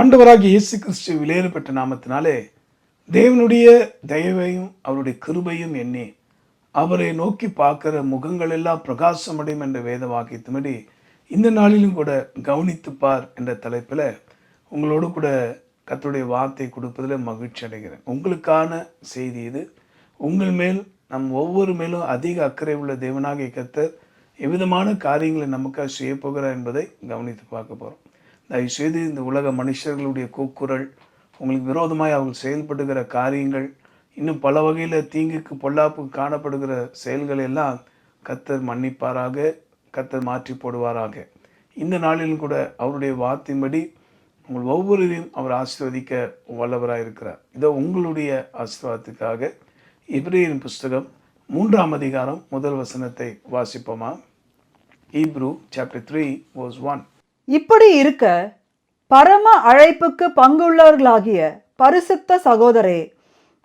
ஆண்டவராகிய இயேசு கிறிஸ்து விலையேறப்பட்ட நாமத்தினாலே தேவனுடைய தயவையும் அவருடைய கிருபையும் எண்ணி அவரை நோக்கி பார்க்கிற முகங்கள் எல்லாம் பிரகாசமடையும் என்ற வேத வாக்கியத்தின்படி இந்த நாளிலும் கூட கவனித்து பார் என்ற தலைப்பில் உங்களோடு கூட கத்துடைய வார்த்தை கொடுப்பதில் மகிழ்ச்சி அடைகிறேன். உங்களுக்கான செய்தி இது. உங்கள் மேல் நம் ஒவ்வொரு மேலும் அதிக அக்கறை உள்ள தேவனாகிய கத்தர் எவ்விதமான காரியங்களை நமக்காக செய்ய போகிறார் என்பதை கவனித்து பார்க்க போகிறோம். தயவுசெய்து இந்த உலக மனுஷர்களுடைய கூக்குரல் உங்களுக்கு விரோதமாய் அவர்கள் செயல்படுகிற காரியங்கள் இன்னும் பல வகையில் தீங்குக்கு பொல்லாப்பு காணப்படுகிற செயல்கள் எல்லாம் கத்தர் மன்னிப்பாராக கத்தர் மாற்றி போடுவாராக. இந்த நாளிலும் கூட அவருடைய வார்த்தையின்படி உங்கள் ஒவ்வொருவரையும் அவர் ஆசீர்வதிக்க வல்லவராக இருக்கிறார். இதோ உங்களுடைய ஆசீர்வாதத்துக்காக இப்ரேயின் புஸ்தகம் மூன்றாம் அதிகாரம் முதல் வசனத்தை வாசிப்போமா? Hebrew chapter three verse one இப்படி இருக்க பரம அழைப்புக்கு பங்குள்ளவர்களாகிய பரிசுத்த சகோதரே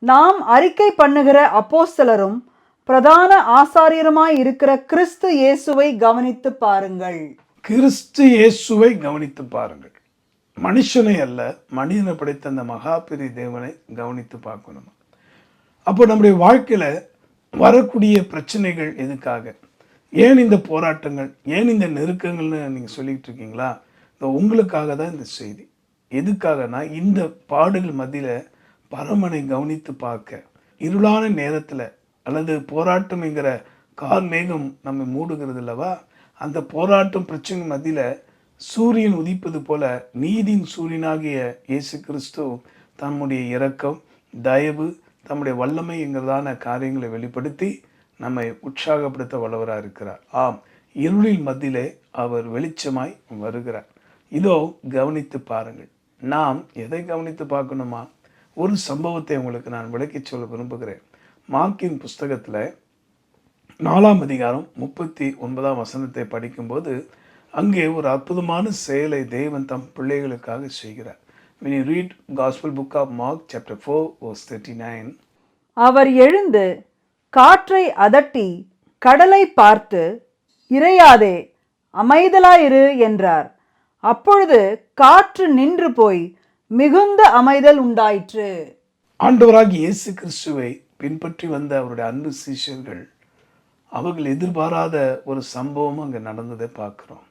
நாம் அறிக்கை பண்ணுகிற அப்போஸ்தலரும் பிரதான ஆசாரியருமாய் இருக்கிற கிறிஸ்து இயேசுவை கவனித்து பாருங்கள். கிறிஸ்து இயேசுவை கவனித்து பாருங்கள். மனுஷனை அல்ல மனிதனை படைத்த அந்த மகாபிரி தேவனை கவனித்து பார்க்கணும்? அப்போ நம்முடைய வாழ்க்கையில் வரக்கூடிய பிரச்சனைகள் எதுக்காக? ஏன் இந்த போராட்டங்கள் ஏன் இந்த நெருக்கங்கள்னு நீங்கள் சொல்லிக்கிட்டு இருக்கீங்களா? இந்த உங்களுக்காக தான் இந்த செய்தி. எதுக்காகனா இந்த பாடுகள் மத்தியில் பரமனை கவனித்து பார்க்க. இருளான நேரத்தில் அல்லது போராட்டம்ங்கிற கார் மேகம் நம்மை மூடுகிறது அல்லவா? அந்த போராட்டம் பிரச்சனை மத்தியில் சூரியன் உதிப்பது போல நீதியின் சூரியனாகிய இயேசு கிறிஸ்து தம்முடைய இரக்கம் தயவு தம்முடைய வல்லமைங்கிறதான காரியங்களை வெளிப்படுத்தி நம்மை உற்சாகப்படுத்த வல்லவராக இருக்கிறார். ஆம் இருளில் மத்தியிலே அவர் வெளிச்சமாய் வருகிறார். இதோ கவனித்து பாருங்கள். நாம் எதை கவனித்து பார்க்கணுமா? ஒரு சம்பவத்தை உங்களுக்கு நான் விளக்கிச் சொல்ல விரும்புகிறேன். மார்க்கின் புஸ்தகத்தில் நாலாம் அதிகாரம் முப்பத்தி ஒன்பதாம் வசனத்தை படிக்கும்போது அங்கே ஒரு அற்புதமான செயலை தெய்வன் தம் பிள்ளைகளுக்காக செய்கிறார். When you read gospel book of mark chapter 4 verse 39 அவர் எழுந்து காற்றை அதட்டி கடலை பார்த்து இறையாதே அமைதலாயிரு என்றார். அப்பொழுது காற்று நின்று போய் மிகுந்த அமைதல் உண்டாயிற்று. ஆண்டவராகிய இயேசு கிறிஸ்துவை பின்பற்றி வந்த அவருடைய அன்பு சீஷர்கள் அவர்கள் எதிர்பாராத ஒரு சம்பவம் அங்கே நடந்ததை பார்க்குறோம்.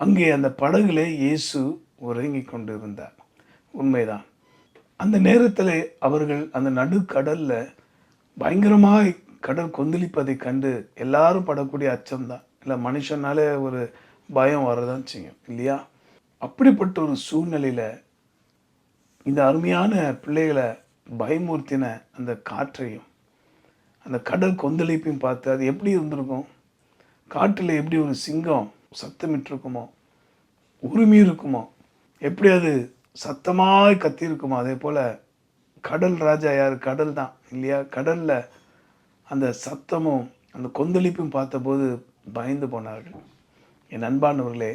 அங்கே அந்த படகுல இயேசு உறங்கி கொண்டு இருந்தார் உண்மைதான். அந்த நேரத்தில் அவர்கள் அந்த நடுக்கடலில் பயங்கரமாய் கடல் கொந்தளிப்பதை கண்டு எல்லாரும் படக்கூடிய அச்சம்தான். இல்லை மனுஷனாலே ஒரு பயம் வரதான் செய்யும் இல்லையா? அப்படிப்பட்ட ஒரு சூழ்நிலையில் இந்த அருமையான பிள்ளைகளை பயமூர்த்தின அந்த காற்றையும் அந்த கடல் கொந்தளிப்பையும் பார்த்து அது எப்படி இருந்திருக்கும்? காட்டில் எப்படி ஒரு சிங்கம் சத்தமிட்டிருக்குமோ உரிமை இருக்குமோ எப்படி அது சத்தமாய் கத்தியிருக்குமோ அதே போல் கடல் ராஜா யார்? கடல் தான் இல்லையா? கடலில் அந்த சத்தமும் அந்த கொந்தளிப்பும் பார்த்தபோது பயந்து போனார்கள். என் அன்பானவர்களே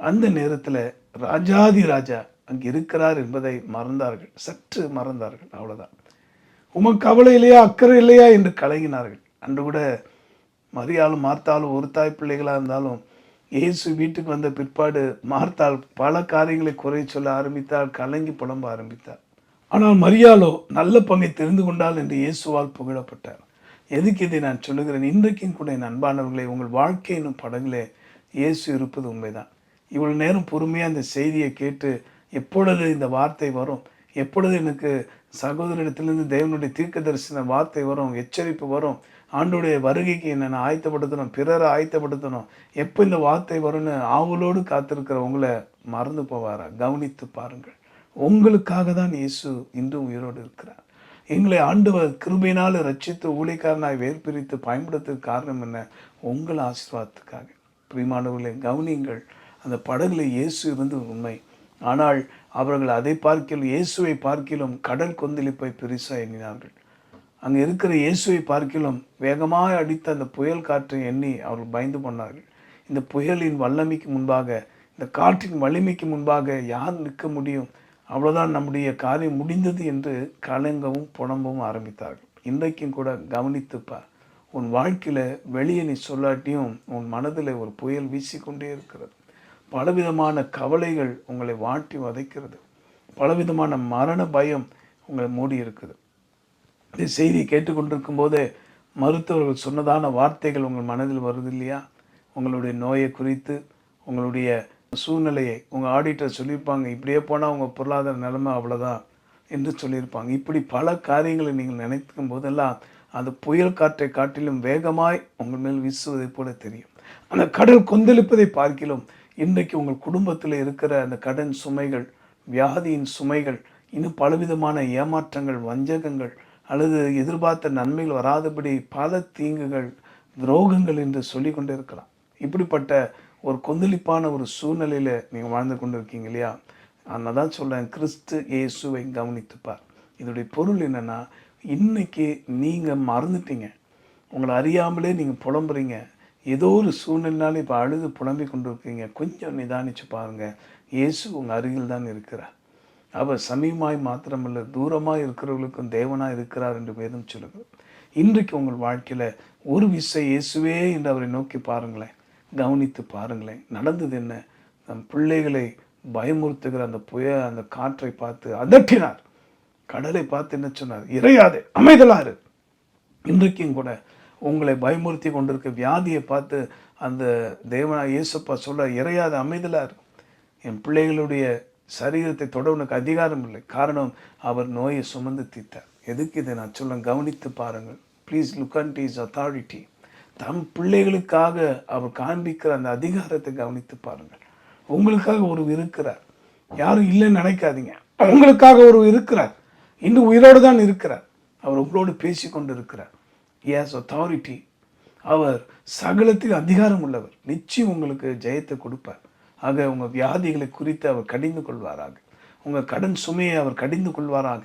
அந்த நேரத்தில் ராஜாதி ராஜா அங்கே இருக்கிறார் என்பதை மறந்தார்கள். சற்று மறந்தார்கள் அவ்வளோதான் உமக்கு கவலை இல்லையா? அக்கறை இல்லையா? என்று கலங்கினார்கள். அன்று கூட மரியாலும் மார்த்தாலும் ஒரு தாய் பிள்ளைகளாக இருந்தாலும் இயேசு வீட்டுக்கு வந்த பிற்பாடு மார்த்தால் பல காரியங்களை குறை சொல்ல ஆரம்பித்தால் கலங்கி புலம்ப ஆரம்பித்தார் ஆனால் மரியாளோ நல்ல பங்கை தெரிந்து கொண்டாள் என்று இயேசுவால் புகழப்பட்டார். எதுக்கு இதை நான் சொல்லுகிறேன்? இன்றைக்கும் கூட என் அன்பானவர்களே உங்கள் வாழ்க்கை என்னும் படங்களே இயேசு இருப்பது உண்மைதான். இவ்வளோ நேரம் பொறுமையாக இந்த செய்தியை கேட்டு எப்பொழுது இந்த வார்த்தை வரும்? எப்பொழுது எனக்கு சகோதரிடத்திலிருந்து தேவனுடைய தீர்க்க தரிசன வார்த்தை வரும்? எச்சரிப்பு வரும்? ஆண்டுடைய வருகைக்கு என்னென்ன ஆயத்தப்படுத்தணும்? பிறரை ஆயத்தப்படுத்தணும்? எப்போ இந்த வார்த்தை வரும்னு ஆவலோடு காத்திருக்கிற உங்களை மறந்து போவாரா? கவனித்து பாருங்கள். உங்களுக்காக தான் இயேசு இன்றும் உயிரோடு இருக்கிறார். எங்களை ஆண்டவர் கிருபையினால் ரட்சித்து வேர் வேர்பிரித்து பயன்படுத்துறதுக்கு காரணம் என்ன? உங்கள் ஆசீர்வாதத்துக்காக. பிரிமானவர்களை கவனியுங்கள். அந்த படகுல இயேசு இருந்து உண்மை. ஆனால் அவர்கள் அதை பார்க்கிலும் இயேசுவை பார்க்கிலும் கடல் கொந்தளிப்பை பெருசாக எண்ணினார்கள். அங்கே இருக்கிற இயேசுவை பார்க்கிலும் வேகமாக அடித்த அந்த புயல் காற்றை எண்ணி அவர்கள் பயந்து போனார்கள். இந்த புயலின் வல்லமைக்கு முன்பாக இந்த காற்றின் வலிமைக்கு முன்பாக யார் நிற்க முடியும்? அவ்வளோதான் நம்முடைய காரியம் முடிந்தது என்று கலங்கவும் புலம்பவும் ஆரம்பித்தார்கள். இன்றைக்கும் கூட கவனித்துப்பா உன் வாழ்க்கையில் வெளியே நீ சொல்லாட்டியும் உன் மனதில் ஒரு புயல் வீசிக்கொண்டே இருக்கிறது. பலவிதமான கவலைகள் உங்களை வாட்டி வதைக்கிறது. பலவிதமான மரண பயம் உங்களை மூடி இருக்குது. இந்த செய்தியை கேட்டுக்கொண்டிருக்கும் போதே மருத்துவர்கள் சொன்னதான வார்த்தைகள் உங்கள் மனதில் வருது இல்லையா? உங்களுடைய நோயை குறித்து உங்களுடைய சூழ்நிலையை உங்கள் ஆடிட்டர் சொல்லியிருப்பாங்க இப்படியே போனால் உங்கள் பொருளாதார நிலைமை அவ்வளோதான் என்று சொல்லியிருப்பாங்க. இப்படி பல காரியங்களை நீங்கள் நினைக்கும் போதெல்லாம் அந்த புயல் காற்றை காட்டிலும் வேகமாய் உங்கள் மேல் வீசுவதைப் போல தெரியும். அந்த கடல் கொந்தளிப்பதை பார்க்கிலும் இன்றைக்கு உங்கள் குடும்பத்தில் இருக்கிற அந்த கடன் சுமைகள் வியாதியின் சுமைகள் இன்னும் பலவிதமான ஏமாற்றங்கள் வஞ்சகங்கள் அல்லது எதிர்பார்த்த நன்மைகள் வராதபடி பல தீங்குகள் துரோகங்கள் என்று சொல்லி கொண்டு இருக்கலாம் இப்படிப்பட்ட ஒரு கொந்தளிப்பான ஒரு சூழ்நிலையில் நீங்கள் வாழ்ந்து கொண்டு இருக்கீங்க இல்லையா? அதனால் தான் சொல்கிறேன் கிறிஸ்து இயேசுவை கவனித்துப்பார். இதோடைய பொருள் என்னென்னா இன்றைக்கி நீங்கள் மறந்துட்டீங்க. உங்களை அறியாமலே நீங்கள் புலம்புறீங்க. ஏதோ ஒரு சூழ்நிலைனால இப்போ அழுது புலம்பி கொண்டு இருக்கீங்க கொஞ்சம் நிதானித்து பாருங்கள் இயேசு உங்கள் அருகில் தான் இருக்கிறார். அவர் சமீபமாய் மாத்திரமல்ல தூரமாக இருக்கிறவர்களுக்கும் தேவனாக இருக்கிறார் என்று வேதம் சொல்லுங்கள் இன்றைக்கு உங்கள் வாழ்க்கையில் ஒரு விசை இயேசுவே என்று அவரை நோக்கி பாருங்களேன். கவனித்து பாருங்களேன். நடந்தது என்ன? நம் பிள்ளைகளை பயமுறுத்துகிற அந்த புய அந்த காற்றை பார்த்து அதட்டினார். கடலை பார்த்து என்ன சொன்னார்? இறையாதே அமைதலாறு. இன்றைக்கும் கூட உங்களை பயமுறுத்தி கொண்டிருக்க வியாதியை பார்த்து அந்த தேவனா இயேசப்பா சொல்ல இறையாத அமைதலார் என் பிள்ளைகளுடைய சரீரத்தை தொடவனுக்கு அதிகாரம் இல்லை. காரணம் அவர் நோயை சுமந்து தீத்தார் எதுக்கு இதை நான் சொல்ல கவனித்து பாருங்கள். Please look and is authority தம் பிள்ளைகளுக்காக அவர் காண்பிக்கிற அந்த அதிகாரத்தை கவனித்து பாருங்கள். உங்களுக்காக ஒரு இருக்கிறார். யாரும் இல்லைன்னு நினைக்காதீங்க. உங்களுக்காக ஒரு இருக்கிறார். இன்னும் உயிரோடு தான் இருக்கிறார். அவர் உங்களோடு பேசி கொண்டு இருக்கிறார் எஸ் அத்தாரிட்டி அவர் சகலத்தில் அதிகாரம் உள்ளவர். நிச்சயம் உங்களுக்கு ஜெயத்தை கொடுப்பார். ஆக உங்கள் வியாதிகளை குறித்து அவர் கடிந்து கொள்வாராக. உங்கள் கடன் சுமையை அவர் கடிந்து கொள்வாராக.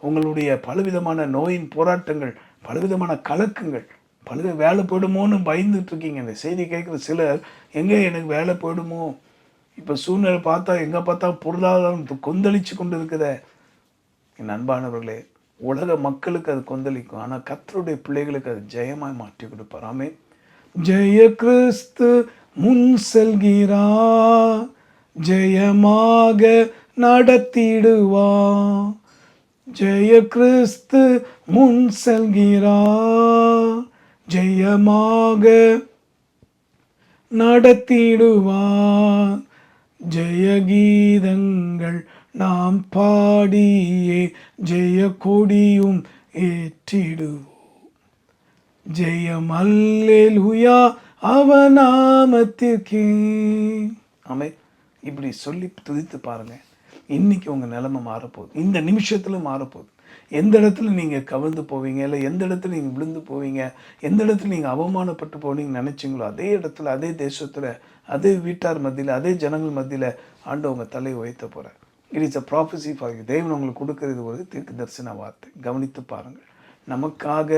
உங்களுடைய பலவிதமான நோயின் போராட்டங்கள் பலவிதமான கலக்கங்கள் பழுத வேலை போயிடுமோன்னு பயந்துட்டு இருக்கீங்க இந்த செய்தி கேட்குற சிலர் எங்கே எனக்கு வேலை போயிடுமோ? இப்போ சூழ்நிலை பார்த்தா எங்கே பார்த்தா பொருளாதாரம் கொந்தளிச்சு கொண்டு இருக்குத என் அன்பானவர்களே உலக மக்களுக்கு அது கொந்தளிக்கும். ஆனால் கத்தருடைய பிள்ளைகளுக்கு அது ஜெயமாய் மாற்றி கொடுப்பார். ஆமே ஜெய கிறிஸ்து முன் செல்கிறா ஜெயமாக நடத்திடுவா ஜெய கிறிஸ்து முன் செல்கிறா ஜெயமாக நடத்திடுவார். ஜெயகீதங்கள் நாம் பாடியே ஜெய கொடியும் ஏற்றிடுவோம். ஜெயம் அவநாமத்திற்கே. ஆமே இப்படி சொல்லி துதித்து பாருங்க. இன்னைக்கு உங்க நிலைமை மாறப்போகுது. இந்த நிமிஷத்துல மாறப்போகுது. எந்த இடத்துல நீங்கள் கவிழ்ந்து போவீங்க? இல்லை எந்த இடத்துல நீங்கள் விழுந்து போவீங்க? எந்த இடத்துல நீங்கள் அவமானப்பட்டு போனீங்கன்னு நினச்சிங்களோ அதே இடத்துல அதே தேசத்தில் அதே வீட்டார் மத்தியில் அதே ஜனங்கள் மத்தியில் ஆண்டு உங்கள் தலையை உயர்த்த போகிறார் it is a prophecy for you தேவன் உங்களுக்கு கொடுக்கறது ஒரு தீர்க்க தரிசன வார்த்தை. கவனித்து பாருங்கள். நமக்காக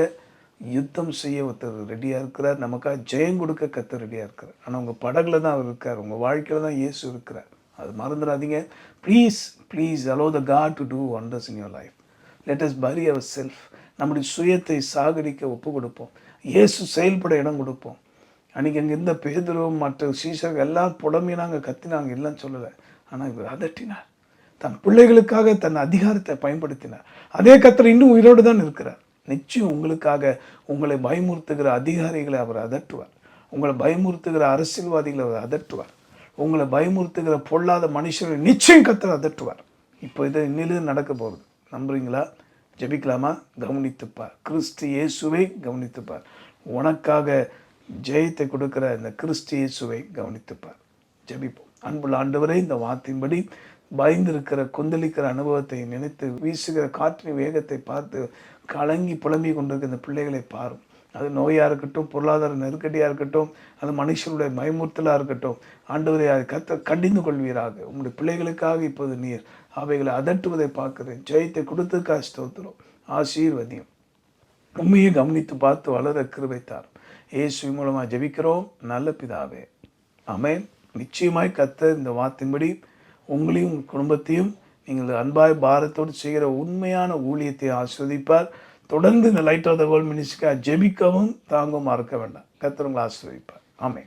யுத்தம் செய்ய ஒருத்தர் ரெடியாக இருக்கிறார். நமக்காக ஜெயம் கொடுக்க கத்த ரெடியாக இருக்கிறார். ஆனால் உங்கள் படகுல தான் அவர் இருக்கார். உங்கள் வாழ்க்கையில் தான் இயேசு இருக்கிறார். அது மறந்துடாதீங்க. Please please allow the God to do wonders in your life let us bury ourself நம்முடைய சுயத்தை சாகடிக்க ஒப்பு கொடுப்போம் இயேசு செயல்பட இடம் கொடுப்போம். அன்றைக்கி அங்கே இருந்த பேதுருவும் மற்ற சீசர்கள் எல்லாம் நாங்கள் கத்தினாங்க எல்லாம் சொல்லலை. ஆனால் இவர் அதட்டினார். தன் பிள்ளைகளுக்காக தன் அதிகாரத்தை பயன்படுத்தினார். அதே கத்தர் இன்னும் உயிரோடு தான் இருக்கிறார். நிச்சயம் உங்களுக்காக உங்களை பயமுறுத்துகிற அதிகாரிகளை அவர் அதட்டுவார். உங்களை பயமுறுத்துகிற அரசியல்வாதிகளை அவர் அதட்டுவார். உங்களை பயமுறுத்துகிற பொல்லாத மனுஷர்களை நிச்சயம் கத்தர் அதட்டுவார். இப்போ இது இன்னிலும் நடக்க போகிறது நம்புறீங்களா? ஜெபிக்கலாமா? கவனித்துப்பார். கிறிஸ்து இயேசுவை கவனித்துப்பார். உனக்காக ஜெயத்தை கொடுக்கிற இந்த கிறிஸ்து இயேசுவை கவனித்துப்பார். ஜபிப்போம். அன்புள்ள ஆண்டவரை இந்த வார்த்தையின்படி பயந்திருக்கிற கொந்தளிக்கிற அனுபவத்தை நினைத்து வீசுகிற காற்றின் வேகத்தை பார்த்து கலங்கி புலம்பி கொண்டிருக்கிற இந்த பிள்ளைகளை பாரும். அது நோயாக இருக்கட்டும் பொருளாதார நெருக்கடியாக இருக்கட்டும் அது மனுஷனுடைய பயமுறுத்தலாக இருக்கட்டும் ஆண்டவரை அதை கத்த கண்டிந்து கொள்வீராக. உங்களுடைய பிள்ளைகளுக்காக இப்போது நீர் அவைகளை அதட்டுவதை பார்க்குறேன். ஜெயத்தை கொடுத்து ஸ்தோத்திரம். ஆசீர்வதியும். உண்மையை கவனித்து பார்த்து வளர கிருவைத்தார் இயேசு மூலமாக ஜெபிக்கிறோம். நல்ல பிதாவே. ஆமென். நிச்சயமாய் கத்த இந்த வார்த்தையின்படி உங்களையும் உங்கள் குடும்பத்தையும் நீங்கள் அன்பாய் பாரத்தோடு செய்கிற உண்மையான ஊழியத்தை ஆஸ்வதிப்பார். தொடர்ந்து இந்த லைட் ஆஃப் த வேர்ல்ட் மினிஸ்ட்ரிக்காக ஜெபிக்கவும் தாங்கவும் மறக்க வேண்டாம். கத்திரங்களை உங்களை ஆமே